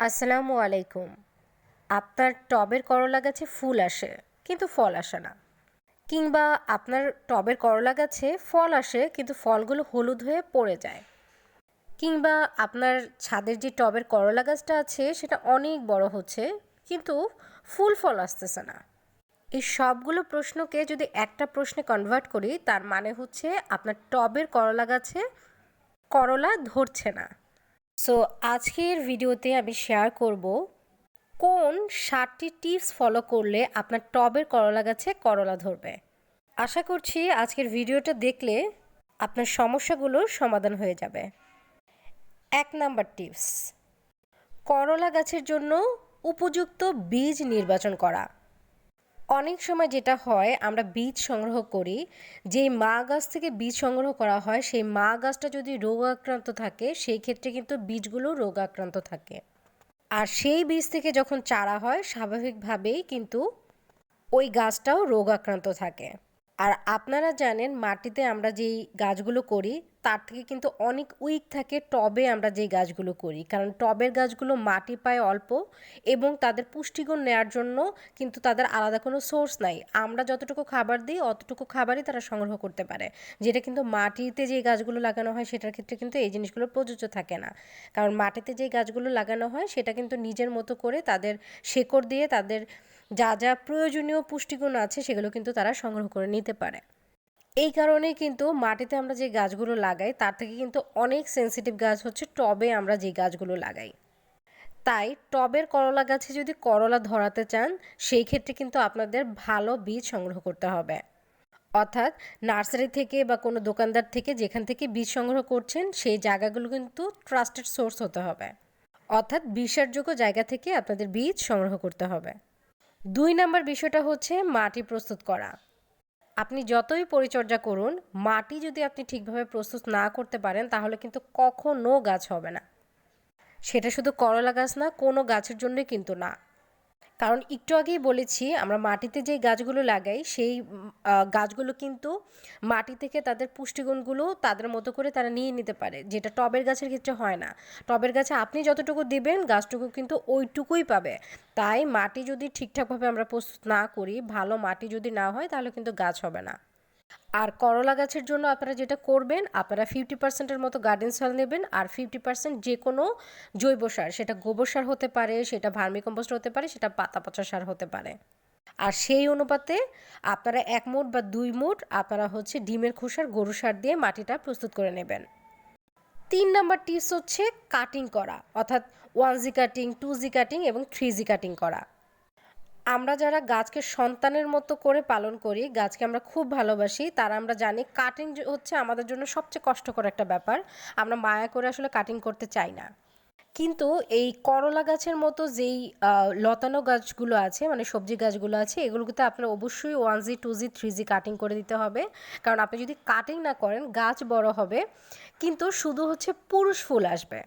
আসসালামু আলাইকুম। আপনার টবের করলা গাছে ফুল আসে, কিন্তু ফল আসে না। কিংবা আপনার টবের করলা গাছে ফল আসে, কিন্তু ফলগুলো হলুদ হয়ে পড়ে যায়। কিংবা আপনার ছাদের যে টবের করলা গাছটা আছে, সেটা অনেক বড় হচ্ছে, কিন্তু ফুল ফল আসতেছে না। এই সবগুলো প্রশ্নকে যদি একটা প্রশ্নে কনভার্ট করি, তার মানে হচ্ছে আপনার টবের করলা গাছে করলা ধরছে না। সো আজকের ভিডিওতে আমি শেয়ার করব কোন সাতটি টিপস ফলো করলে আপনার টবের করলা গাছে করলা ধরবে। আশা করছি আজকের ভিডিওটা দেখলে আপনার সমস্যাগুলোর সমাধান হয়ে যাবে। এক নাম্বার টিপস করলা গাছের জন্য উপযুক্ত বীজ নির্বাচন করা। অনেক সময় যেটা হয়, আমরা বীজ সংগ্রহ করি, যেই মা গাছ থেকে বীজ সংগ্রহ করা হয়, সেই মা গাছটা যদি রোগ আক্রান্ত থাকে, সেই ক্ষেত্রে কিন্তু বীজগুলো রোগ আক্রান্ত থাকে। আর সেই বীজ থেকে যখন চারা হয়, স্বাভাবিকভাবেই কিন্তু ওই গাছটাও রোগ আক্রান্ত থাকে। আর আপনারা জানেন মাটিতে আমরা যেই গাছগুলো করি, তার থেকে কিন্তু অনেক উইক থাকে টবে আমরা যেই গাছগুলো করি। কারণ টবের গাছগুলো মাটি পায় অল্প এবং তাদের পুষ্টিগুণ নেওয়ার জন্য কিন্তু তাদের আলাদা কোনো সোর্স নাই। আমরা যতটুকু খাবার দিই, অতটুকু খাবারই তারা সংগ্রহ করতে পারে। যেটা কিন্তু মাটিতে যে গাছগুলো লাগানো হয়, সেটার ক্ষেত্রে কিন্তু এই জিনিসগুলো প্রযোজ্য থাকে না। কারণ মাটিতে যে গাছগুলো লাগানো হয়, সেটা কিন্তু নিজের মতো করে তাদের শেকড় দিয়ে তাদের যা যা প্রয়োজনীয় পুষ্টিগুণ আছে সেগুলো কিন্তু তারা সংগ্রহ করে নিতে পারে। এই কারণেই কিন্তু মাটিতে আমরা যে গাছগুলো লাগাই, তার থেকে কিন্তু অনেক সেন্সিটিভ গাছ হচ্ছে টবে আমরা যে গাছগুলো লাগাই। তাই টবের করলা গাছে যদি করলা ধরাতে চান, সেই ক্ষেত্রে কিন্তু আপনাদের ভালো বীজ সংগ্রহ করতে হবে। অর্থাৎ নার্সারি থেকে বা কোনো দোকানদার থেকে যেখান থেকে বীজ সংগ্রহ করছেন, সেই জায়গাগুলো কিন্তু ট্রাস্টেড সোর্স হতে হবে। অর্থাৎ বিশ্বাসযোগ্য জায়গা থেকে আপনাদের বীজ সংগ্রহ করতে হবে। দুই নাম্বার বিষয়টা হচ্ছে মাটি প্রস্তুত করা। আপনি যতই পরিচর্যা করুন, মাটি যদি আপনি ঠিকভাবে প্রস্তুত না করতে পারেন, তাহলে কিন্তু কখনো গাছ হবে না। সেটা শুধু করলা গাছ না, কোনো গাছের জন্যই কিন্তু না। কারণ একটু আগেই বলেছি, আমরা মাটিতে যে গাছগুলো লাগাই, সেই গাছগুলো কিন্তু মাটি থেকে তাদের পুষ্টিগুণগুলো তাদের মতো করে তারা নিয়ে নিতে পারে, যেটা টবের গাছের ক্ষেত্রে হয় না। টবের গাছে আপনি যতটুকু দিবেন, গাছটুকু কিন্তু ওইটুকুই পাবে। তাই মাটি যদি ঠিকঠাকভাবে আমরা প্রস্তুত না করি, ভালো মাটি যদি না হয়, তাহলে কিন্তু গাছ হবে না। আর করলা গাছের জন্য আপনারা যেটা করবেন, আপনারা ফিফটি পার্সেন্টের মতো গার্ডেন সয়েল নেবেন আর ফিফটি পার্সেন্ট যে কোনো জৈব সার, সেটা গোবর সার হতে পারে, সেটা ভার্মিকম্পোস্ট হতে পারে, সেটা পাতা পচা সার হতে পারে। আর সেই অনুপাতে আপনারা এক মুঠ বা দুই মুঠ আপনারা হচ্ছে ডিমের খোসার গরু সার দিয়ে মাটিটা প্রস্তুত করে নেবেন। তিন নাম্বার টিপস হচ্ছে কাটিং করা, অর্থাৎ one G cutting two G cutting এবং থ্রি জি কাটিং করা। আমরা যারা গাছকে সন্তানের মতো করে পালন করি, গাছকে আমরা খুব ভালোবাসি, তারা আমরা জানি কাটিং হচ্ছে আমাদের জন্য সবচেয়ে কষ্টকর একটা ব্যাপার। আমরা মায়া করে আসলে কাটিং করতে চাই না। কিন্তু এই করলা গাছের মতো যেই লতানো গাছগুলো আছে মানে সবজি গাছগুলো আছে, এগুলোতে আপনার অবশ্যই one G two G three G cutting করে দিতে হবে। কারণ আপনি যদি কাটিং না করেন, গাছ বড় হবে। কিন্তু শুধু হচ্ছে পুরুষ ফুল আসবে।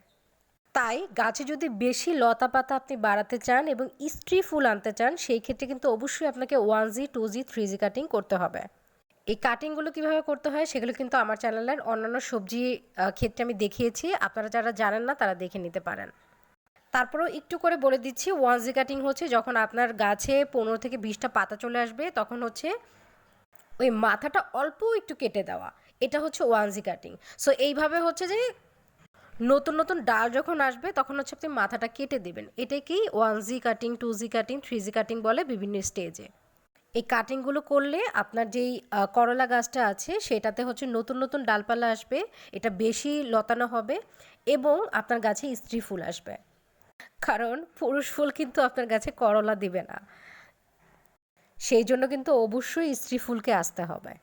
তাই গাছে যদি বেশি লতা পাতা আপনি বাড়াতে চান এবং স্ত্রী ফুল আনতে চান, সেই ক্ষেত্রে কিন্তু অবশ্যই আপনাকে one G two G three G cutting করতে হবে। এই কাটিংগুলো কীভাবে করতে হয় সেগুলো কিন্তু আমার চ্যানেলের অন্যান্য সবজি ক্ষেত্রে আমি দেখিয়েছি। আপনারা যারা জানেন না, তারা দেখে নিতে পারেন। তারপরেও একটু করে বলে দিচ্ছি ওয়ান জি কাটিং হচ্ছে যখন আপনার গাছে পনেরো থেকে বিশটা পাতা চলে আসবে, তখন হচ্ছে ওই মাথাটা অল্প একটু কেটে দেওয়া। এটা হচ্ছে ওয়ান জি কাটিং সো এইভাবে হচ্ছে যে নতুন নতুন ডাল যখন আসবে, তখন হচ্ছে আপনি মাথাটা কেটে দেবেন। এটাকেই one G cutting two G cutting three G cutting বলে বিভিন্ন স্টেজে এই কাটিংগুলো করলে আপনার যেই করলা গাছটা আছে, সেটাতে হচ্ছে নতুন নতুন ডালপালা আসবে, এটা বেশি লতানো হবে এবং আপনার গাছে স্ত্রী ফুল আসবে। কারণ পুরুষ ফুল কিন্তু আপনার গাছে করলা দিবে না। সেই জন্য কিন্তু অবশ্যই স্ত্রী ফুলকে আসতে হবে।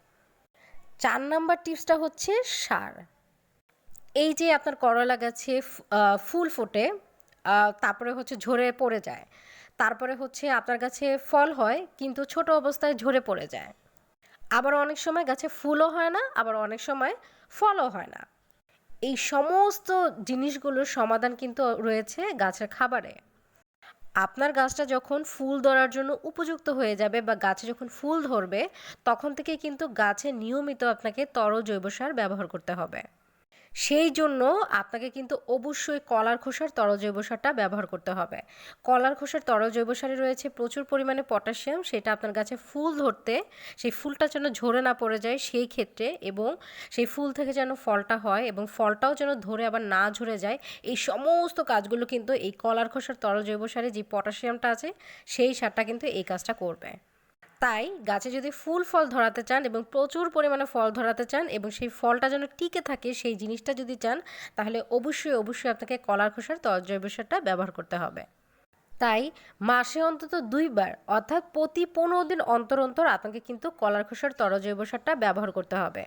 চার নাম্বার টিপসটা হচ্ছে সার। এই যে আপনার করলা গাছে ফুল ফোটে তারপরে হচ্ছে ঝরে পড়ে যায়। তারপরে হচ্ছে আপনার গাছে ফল হয়, কিন্তু ছোট অবস্থায় ঝরে পড়ে যায়। আবার অনেক সময় গাছে ফুলও হয় না, আবার অনেক সময় ফলও হয় না। এই সমস্ত জিনিসগুলোর সমাধান কিন্তু রয়েছে গাছের খাবারে। আপনার গাছটা যখন ফুল ধরার জন্য উপযুক্ত হয়ে যাবে বা গাছে যখন ফুল ধরবে, তখন থেকে কিন্তু গাছে নিয়মিত আপনাকে তরল জৈব সার ব্যবহার করতে হবে। সেই জন্য আপনাকে কিন্তু অবশ্যই কলার খোসার তরল জৈব সারটা ব্যবহার করতে হবে। কলার খোসার তরল জৈব সারে রয়েছে প্রচুর পরিমাণে পটাশিয়াম, সেটা আপনার গাছে ফুল ধরতে, সেই ফুলটা যেন ঝরে না পড়ে যায় সেই ক্ষেত্রে এবং সেই ফুল থেকে যেন ফলটা হয় এবং ফলটাও যেন ধরে আবার না ঝরে যায়, এই সমস্ত কাজগুলো কিন্তু এই কলার খোসার তরল জৈব সারে যে পটাশিয়ামটা আছে, সেই সারটা কিন্তু এই কাজটা করবে। তাই গাছে যদি ফুল ফল ধরাতে চান এবং প্রচুর পরিমাণে ফল ধরাতে চান এবং সেই ফলটা যেন টিকে থাকে সেই জিনিসটা যদি চান, তাহলে অবশ্যই অবশ্যই আপনাকে কলার খোসার জৈব সারটা ব্যবহার করতে হবে। তাই মাসে অন্তত দুইবার, অর্থাৎ প্রতি পনেরো দিন অন্তর অন্তর আপনাকে কিন্তু কলার খোসার জৈব সারটা ব্যবহার করতে হবে।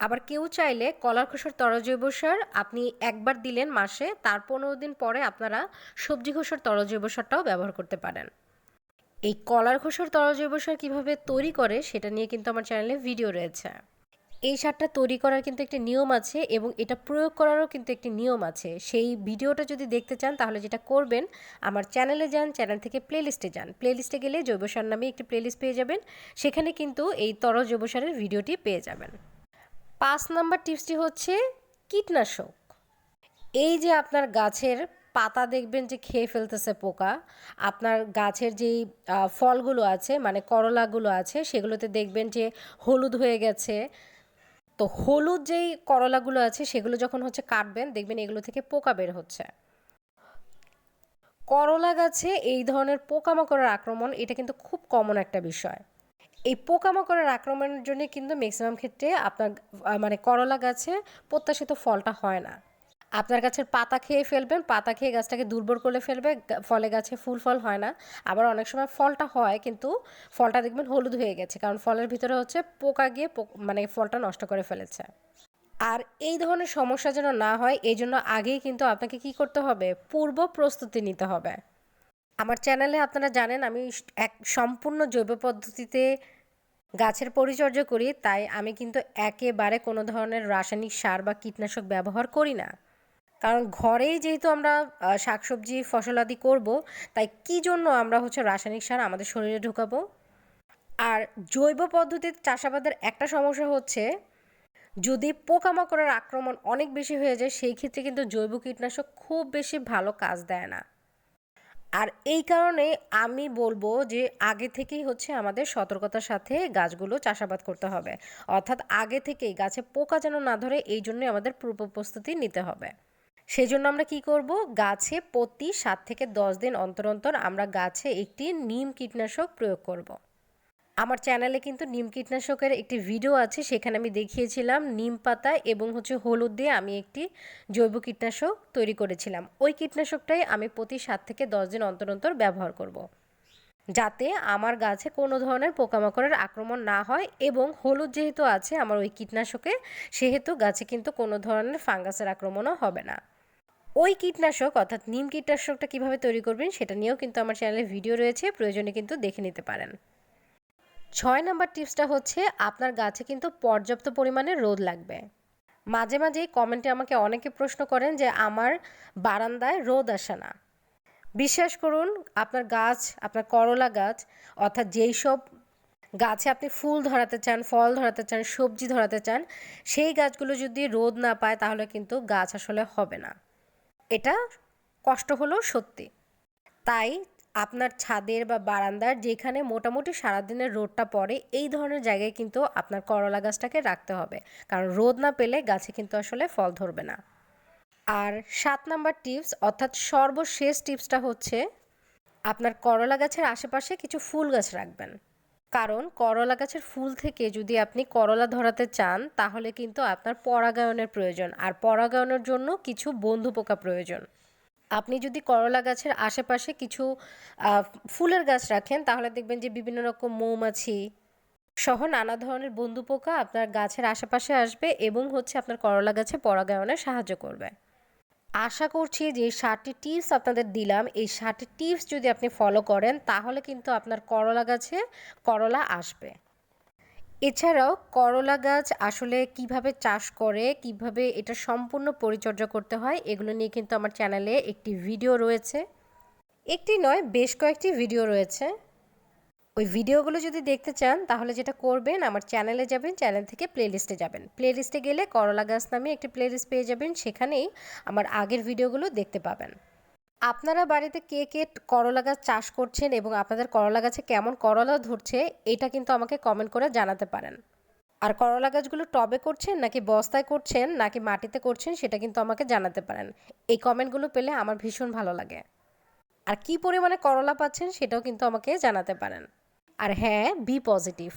আবার কেউ চাইলে কলার খোসার জৈব সার আপনি একবার দিলেন মাসে, তার পনেরো দিন পরে আপনারা সবজি খোসার জৈব সারটাও ব্যবহার করতে পারেন। এই কলার খোসার তরল জৈব সার কীভাবে তৈরি করে সেটা নিয়ে কিন্তু আমার চ্যানেলে ভিডিও রয়েছে। এই সারটা তৈরি করার কিন্তু একটি নিয়ম আছে এবং এটা প্রয়োগ করারও কিন্তু একটি নিয়ম আছে। সেই ভিডিওটা যদি দেখতে চান তাহলে যেটা করবেন, আমার চ্যানেলে যান চ্যানেল থেকে প্লেলিস্টে যান। প্লেলিস্টে গেলে জৈব সার নামে একটি প্লেলিস্ট পেয়ে যাবেন। সেখানে কিন্তু এই তরল জৈব সারের ভিডিওটি পেয়ে যাবেন। পাঁচ নাম্বার টিপসটি হচ্ছে কীটনাশক। এই যে আপনার গাছের পাতা দেখবেন যে খেয়ে ফেলতেছে পোকা। আপনার গাছের যেই ফলগুলো আছে মানে করলাগুলো আছে, সেগুলোতে দেখবেন যে হলুদ হয়ে গেছে। তো হলুদ যেই করলাগুলো আছে, সেগুলো যখন হচ্ছে কাটবেন, দেখবেন এগুলো থেকে পোকা বের হচ্ছে। করলা গাছে এই ধরনের পোকামাকড়ের আক্রমণ, এটা কিন্তু খুব কমন একটা বিষয়। এই পোকামাকড়ের আক্রমণের জন্য কিন্তু ম্যাক্সিমাম ক্ষেত্রে আপনার মানে করলা গাছে প্রত্যাশিত ফলটা হয় না। আপনার গাছের পাতা খেয়ে ফেলবেন, পাতা খেয়ে গাছটাকে দুর্বল করে ফেলবে ফলে গাছে ফুল ফল হয় না। আবার অনেক সময় ফলটা হয়, কিন্তু ফলটা দেখবেন হলুদ হয়ে গেছে, কারণ ফলের ভিতরে হচ্ছে পোকা গিয়ে মানে ফলটা নষ্ট করে ফেলেছে। আর এই ধরনের সমস্যা যেন না হয়, এই জন্য আগেই কিন্তু আপনাকে কি করতে হবে? পূর্ব প্রস্তুতি নিতে হবে। আমার চ্যানেলে আপনারা জানেন, আমি এক সম্পূর্ণ জৈব পদ্ধতিতে গাছের পরিচর্যা করি, তাই আমি কিন্তু একেবারে কোনো ধরনের রাসায়নিক সার বা কীটনাশক ব্যবহার করি না। কারণ ঘরেই যেহেতু আমরা শাকসবজি ফসলাদি করব, তাই কি জন্য আমরা হচ্ছে রাসায়নিক সার আমাদের শরীরে ঢুকাবো? আর জৈব পদ্ধতির চাষাবাদের একটা সমস্যা হচ্ছে, যদি পোকামাকড়ের আক্রমণ অনেক বেশি হয়ে যায়, সেই ক্ষেত্রে কিন্তু জৈব কীটনাশক খুব বেশি ভালো কাজ দেয় না। আর এই কারণে আমি বলব যে আগে থেকেই হচ্ছে আমাদের সতর্কতার সাথে গাছগুলো চাষাবাদ করতে হবে। অর্থাৎ আগে থেকেই গাছে পোকা যেন না ধরে, এই জন্যই আমাদের পূর্ব প্রস্তুতি নিতে হবে। সেই জন্য আমরা কি করব গাছে প্রতি সাত থেকে দশ দিন অন্তর অন্তর আমরা গাছে একটি নিম কীটনাশক প্রয়োগ করব। আমার চ্যানেলে কিন্তু নিম কীটনাশকের একটি ভিডিও আছে, সেখানে আমি দেখিয়েছিলাম নিম পাতা এবং হচ্ছে হলুদ দিয়ে আমি একটি জৈব কীটনাশক তৈরি করেছিলাম ওই কীটনাশকটাই আমি প্রতি সাত থেকে দশ দিন অন্তর অন্তর ব্যবহার করব। যাতে আমার গাছে কোনো ধরনের পোকামাকড়ের আক্রমণ না হয় এবং হলুদ যেহেতু আছে আমার ওই কীটনাশকে, সেহেতু গাছে কিন্তু কোনো ধরনের ফাঙ্গাসের আক্রমণও হবে না ওই কীটনাশক, অর্থাৎ নিম কীটনাশকটা কীভাবে তৈরি করবেন সেটা নিয়েও কিন্তু আমার চ্যানেলে ভিডিও রয়েছে, প্রয়োজনে কিন্তু দেখে নিতে পারেন। ছয় নাম্বার টিপসটা হচ্ছে, আপনার গাছে কিন্তু পর্যাপ্ত পরিমাণে রোদ লাগবে। মাঝে মাঝে কমেন্টে আমাকে অনেকে প্রশ্ন করেন যে, আমার বারান্দায় রোদ আসে না। বিশ্বাস করুন, আপনার গাছ, আপনার করলা গাছ, অর্থাৎ যেই সব গাছে আপনি ফুল ধরাতে চান, ফল ধরাতে চান, সবজি ধরাতে চান, সেই গাছগুলো যদি রোদ না পায়, তাহলে কিন্তু গাছ আসলে হবে না। এটা কষ্ট হলেও সত্যি। তাই আপনার ছাদের বা বারান্দার যেখানে মোটামুটি সারাদিনের রোদটা পড়ে, এই ধরনের জায়গায় কিন্তু আপনার করলা গাছটাকে রাখতে হবে। কারণ রোদ না পেলে গাছে কিন্তু আসলে ফল ধরবে না। আর সাত নাম্বার টিপস, অর্থাৎ সর্বশেষ টিপসটা হচ্ছে, আপনার করলা গাছের আশেপাশে কিছু ফুল গাছ রাখবেন। কারণ করলা গাছের ফুল থেকে যদি আপনি করলা ধরাতে চান, তাহলে কিন্তু আপনার পরাগায়নের প্রয়োজন। আর পরাগায়নের জন্য কিছু বন্ধু পোকা প্রয়োজন। আপনি যদি করলা গাছের আশেপাশে কিছু ফুলের গাছ রাখেন, তাহলে দেখবেন যে বিভিন্ন রকম মৌমাছি সহ নানা ধরনের বন্ধু পোকা আপনার গাছের আশেপাশে আসবে এবং হচ্ছে আপনার করলা গাছে পরাগায়নে সাহায্য করবে। আশা করছি যে ষাটটি টিপস আপনাদের দিলাম। এই ষাটটি টিপস যদি আপনি ফলো করেন, তাহলে কিন্তু আপনার করলা গাছে করলা আসবে। এছাড়াও করলা গাছ আসলে কীভাবে চাষ করে, কীভাবে এটা সম্পূর্ণ পরিচর্যা করতে হয়, এগুলো নিয়ে কিন্তু আমার চ্যানেলে একটি ভিডিও রয়েছে। একটি নয়, বেশ কয়েকটি ভিডিও রয়েছে। ওই ভিডিওগুলো যদি দেখতে চান, তাহলে যেটা করবেন, আমার চ্যানেলে যাবেন, চ্যানেল থেকে প্লেলিস্টে যাবেন। প্লেলিস্টে গেলে করলা গাছ নামে একটি প্লেলিস্ট পেয়ে যাবেন, সেখানেই আমার আগের ভিডিওগুলো দেখতে পাবেন। আপনারা বাড়িতে কে কে করলা গাছ চাষ করছেন এবং আপনাদের করলা গাছে কেমন করলা ধরছে, এটা কিন্তু আমাকে কমেন্ট করে জানাতে পারেন। আর করলা গাছগুলো টবে করছেন, নাকি বস্তায় করছেন, নাকি মাটিতে করছেন, সেটা কিন্তু আমাকে জানাতে পারেন। এই কমেন্টগুলো পেলে আমার ভীষণ ভালো লাগে। আর কি পরিমাণে করলা পাচ্ছেন, সেটাও কিন্তু আমাকে জানাতে পারেন। আর হ্যাঁ বি পজিটিভ